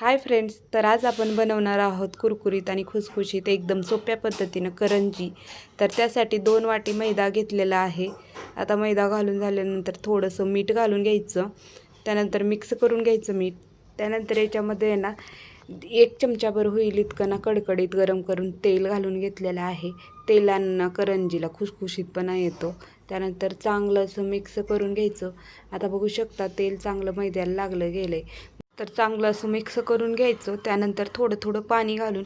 Hi friends तर आज आपण बनवणार आहोत कुरकुरीत आणि खुसखुशीत एकदम सोप्या पद्धतीनं करंजी. तर त्यासाठी दोन वाटी मैदा घेतलेला आहे. आता मैदा घालून झाल्यानंतर थोडंसं मीठ घालून घ्यायचं. त्यानंतर मिक्स करून घ्यायचं मीठ. त्यानंतर याच्यामध्ये आहे ना एक चमचाभर होईल इतकं ना कडकडीत गरम करून तेल घालून घेतलेलं आहे. तेलांना करंजीला खुसखुशीतपणा येतो. त्यानंतर चांगलं असं मिक्स करून घ्यायचं. आता बघू शकता तेल चांगलं मैद्याला लागलं गेलं आहे तर चांगलं असं मिक्स करून घ्यायचं. त्यानंतर थोडं थोडं पाणी घालून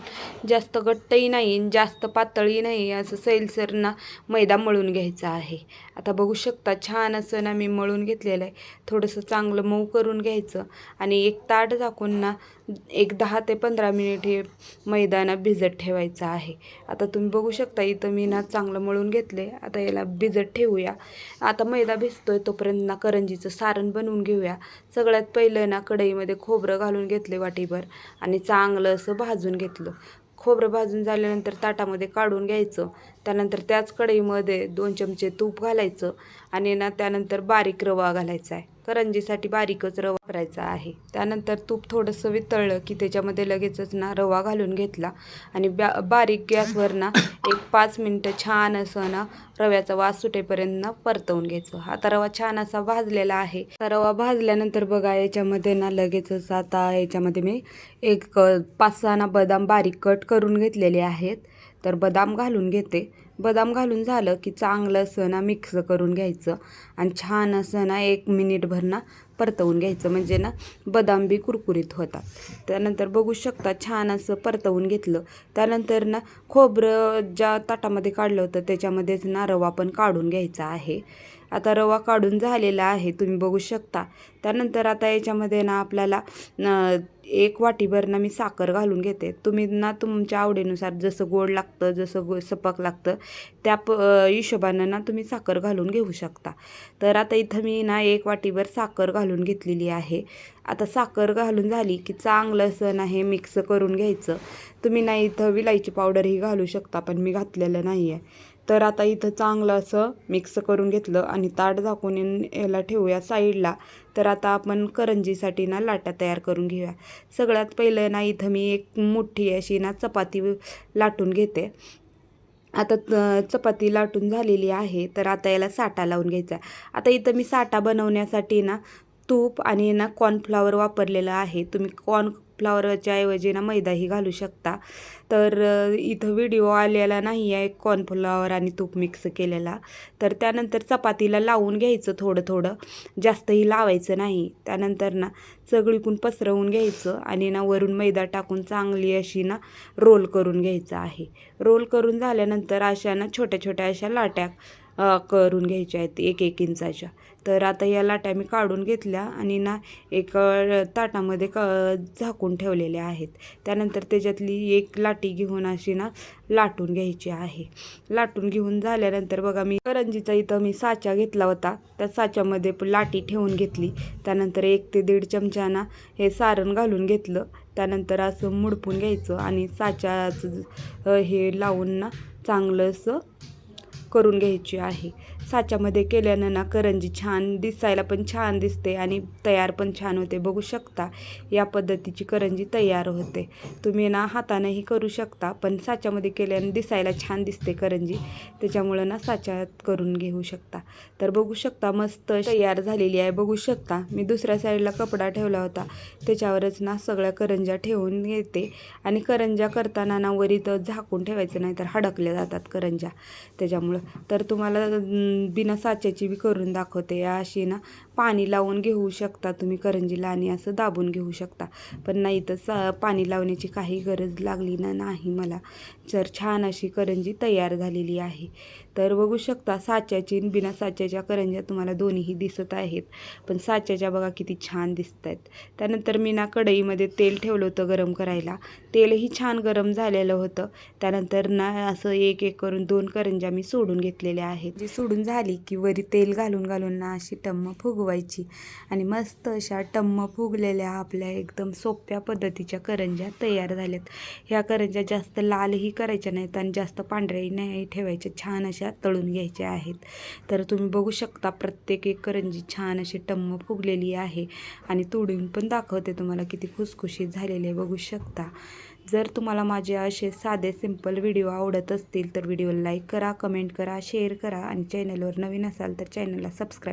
जास्त घट्टही नाही आणि जास्त पातळही नाही असं सैलसरना मैदा मळून घ्यायचा आहे. आता बघू शकता छान असं ना मी मळून घेतलेलं आहे. थोडंसं चांगलं मऊ करून घ्यायचं आणि एक ताट झाकून ना एक दहा ते पंधरा मिनिट हे मैदाना भिजत ठेवायचा आहे. आता तुम्ही बघू शकता इथं मी ना चांगलं मळून घेतले आता याला भिजत ठेवूया. आता मैदा भिजतोय तोपर्यंत ना करंजीचं सारण बनवून घेऊया. सगळ्यात पहिलं ना कढईमध्ये खोबरं घालून घेतले वाटीभर आणि चांगलं असं भाजून घेतलं. खोबरं भाजून झाल्यानंतर ताटामध्ये काढून घ्यायचं. त्यानंतर त्याच कढईमध्ये दोन चमचे तूप घालायचं आणि ना त्यानंतर बारीक रवा घालायचा आहे. करंजीसाठी बारीकच रवा वापरायचा आहे. त्यानंतर तूप थोडंसं वितळलं की त्याच्यामध्ये लगेचच ना रवा घालून घेतला आणि ब्या बारीक गॅसवर ना एक पाच मिनटं छान असं ना रव्याचा वास सुटेपर्यंत ना परतवून घ्यायचं. आता रवा छान असा भाजलेला आहे. रवा भाजल्यानंतर बघा याच्यामध्ये ना लगेचच आता याच्यामध्ये मी एक पाच सहा ना बदाम बारीक कट करून घेतलेले आहेत. तर बदाम घालून घेते. बदाम घालून झालं की चांगलं असं ना मिक्स करून घ्यायचं. आणि छान असं ना एक मिनिटभर ना परतवून घ्यायचं. म्हणजे ना बदाम बी कुरकुरीत होतात. त्यानंतर बघू शकता छान असं परतवून घेतलं. त्यानंतर ना खोबरं ज्या ताटामध्ये काढलं होतं त्याच्यामध्येच ना रवा पण काढून घ्यायचा आहे. आता रवा काढून झालेला आहे तुम्ही बघू शकता. त्यानंतर आता याच्यामध्ये ना आपल्याला एक वाटीभर ना मी साखर घालून घेते. तुम्ही ना तुमच्या आवडीनुसार जसं गोड लागतं जसं गो सपक लागतं त्या प हिशोबानं ना तुम्ही साखर घालून घेऊ शकता. तर आता इथं मी ना एक वाटीभर साखर घालून घेतलेली आहे. आता साखर घालून झाली की चांगलं असं ना हे मिक्स करून घ्यायचं. तुम्ही ना इथं विलायची पावडरही घालू शकता पण मी घातलेलं नाही आहे तर आता इथं चांगलं असं मिक्स करून घेतलं आणि ताट झाकून याला ठेवूया साईडला तर आता आपण करंजीसाठी ना लाटा तयार करून घेऊया. सगळ्यात पहिलं ना इथं मी एक मोठी अशी ना चपाती लाटून घेते. आता चपाती लाटून झालेली आहे तर आता याला साठा लावून घ्यायचा. आता इथं मी साठा बनवण्यासाठी ना तूप आणि ना कॉर्नफ्लावर वापरलेलं आहे. तुम्ही कॉर्नफ्लावरच्या ऐवजी ना मैदाही घालू शकता. तर इथं व्हिडिओ आलेला नाही आहे कॉर्नफ्लावर आणि तूप मिक्स केलेला. तर त्यानंतर चपातीला लावून घ्यायचं थोडं थोडं जास्तही लावायचं नाही. त्यानंतर ना सगळीकून पसरवून घ्यायचं आणि ना वरून मैदा टाकून चांगली अशी ना रोल करून घ्यायचं आहे. रोल करून झाल्यानंतर अशा ना छोट्या छोट्या अशा लाट्या करून घ्यायच्या आहेत एक एक इंचाच्या. तर आता या लाट्या मी काढून घेतल्या आणि ना एक ताटामध्ये क झाकून ठेवलेल्या आहेत. त्यानंतर त्याच्यातली एक लाटी घेऊन अशी ना लाटून घ्यायची आहे. लाटून घेऊन झाल्यानंतर बघा मी करंजीचा इथं मी साचा घेतला होता. त्या साच्यामध्ये पण लाटी ठेवून घेतली. त्यानंतर एक ते दीड चमचा ना हे सारण घालून घेतलं. त्यानंतर असं मुडपून घ्यायचं आणि साच्याचं हे लावून ना चांगलं असं करून घ्यायची आहे. साच्यामध्ये केल्यानं ना करंजी छान दिसायला पण छान दिसते आणि तयार पण छान होते. बघू शकता या पद्धतीची करंजी तयार होते. तुम्ही ना हातानेही करू शकता पण साच्यामध्ये केल्यानं दिसायला छान दिसते करंजी. त्याच्यामुळं ना साच्यात करून घेऊ शकता. तर बघू शकता मस्त तयार झालेली आहे. बघू शकता मी दुसऱ्या साईडला कपडा ठेवला होता. त्याच्यावरच ना सगळ्या करंज्या ठेवून घेते. आणि करंज्या करताना ना वरी तर झाकून ठेवायचं नाही तर हडकल्या जातात करंज्या. त्याच्यामुळं. तर तुम्हाला बिना साच्याची बी करून दाखवते अशी ना. पाणी लावून घेऊ शकता तुम्ही करंजीला आणि असं दाबून घेऊ शकता. पण नाही तर सा पाणी लावण्याची काही गरज लागली ना नाही मला. तर छान अशी करंजी तयार झालेली आहे. तर बघू शकता साच्याची बिना साच्याच्या करंज्या तुम्हाला दोन्हीही दिसत आहेत. पण साच्याच्या बघा किती छान दिसत आहेत त्यानंतर मी ना कढईमध्ये तेल ठेवलं होतं गरम करायला. तेलही छान गरम झालेलं होतं. त्यानंतर ना असं एक एक करून दोन करंज्या मी सोडून घेतलेल्या आहेत. जी सोडून झाली की वरी तेल घालून घालून ना अशी टम्म फुगवून फुगवायची आणि मस्त अशा टम्म फुगलेल्या आपल्या एकदम सोप्या पद्धतीच्या करंज्या तयार झाल्यात. ह्या करंज्या जास्त लालही करायच्या नाहीत आणि जास्त पांढऱ्याही नाही ठेवायच्या. छान अशा तळून घ्यायच्या आहेत. तर तुम्ही बघू शकता प्रत्येक एक करंजी छान अशी टम्म फुगलेली आहे. आणि तोडून पण दाखवते तुम्हाला किती खुसखुशीत झालेले आहे. बघू शकता. जर तुम्हाला माझे असे साधे सिंपल व्हिडिओ आवडत असतील तर व्हिडिओला लाईक करा कमेंट करा शेअर करा आणि चॅनलवर नवीन असाल तर चॅनलला सबस्क्राईब